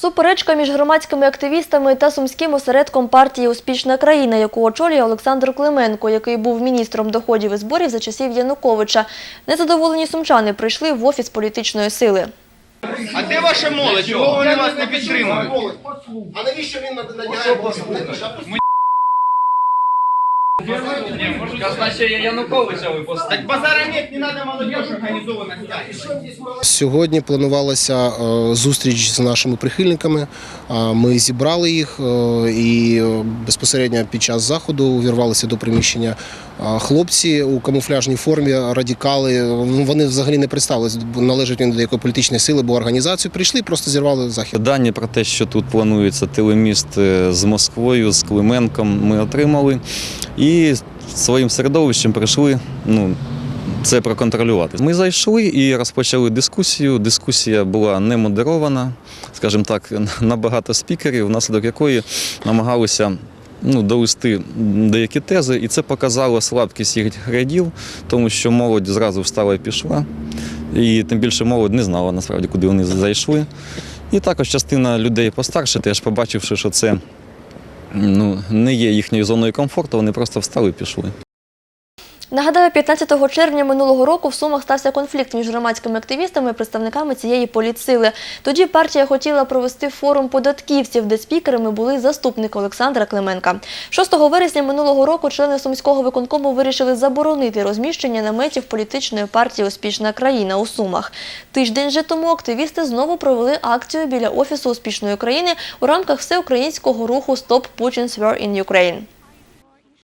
Суперечка між громадськими активістами та сумським осередком партії Успішна країна, яку очолює Олександр Клименко, який був міністром доходів і зборів за часів Януковича. Незадоволені сумчани прийшли в офіс політичної сили. А де ваша молодь? Чого вони вас не підтримують? А навіщо він надягає навіщо? Сьогодні планувалася е, зустріч з нашими прихильниками. Ми зібрали їх е, і е, безпосередньо під час заходу увірвалися до приміщення хлопці у камуфляжній формі, радикали. Ну, Вони взагалі не представились, належать вони до якої політичної сили, бо організацію прийшли, просто зірвали захід. Дані про те, що тут планується телеміст е, з Москвою, з Клименком, ми отримали. І своїм середовищем прийшли ну, це проконтролювати. Ми зайшли і розпочали дискусію. Дискусія була не модерована, скажімо так, на багато спікерів, внаслідок якої намагалися. Ну, довести деякі тези, і це показало слабкість їх рядів, тому що молодь зразу встала і пішла. І тим більше молодь не знала насправді, куди вони зайшли. І також частина людей постарше, теж побачивши, що це ну, не є їхньою зоною комфорту, вони просто встали і пішли. Нагадаю, 15 червня минулого року в Сумах стався конфлікт між громадськими активістами і представниками цієї політсили. Тоді партія хотіла провести форум податківців, де спікерами були заступник Олександра Клименка. 6 вересня минулого року члени Сумського виконкому вирішили заборонити розміщення наметів політичної партії Успішна країна у Сумах. Тиждень же тому активісти знову провели акцію біля офісу Успішної країни у рамках всеукраїнського руху Stop Putin's War in Ukraine.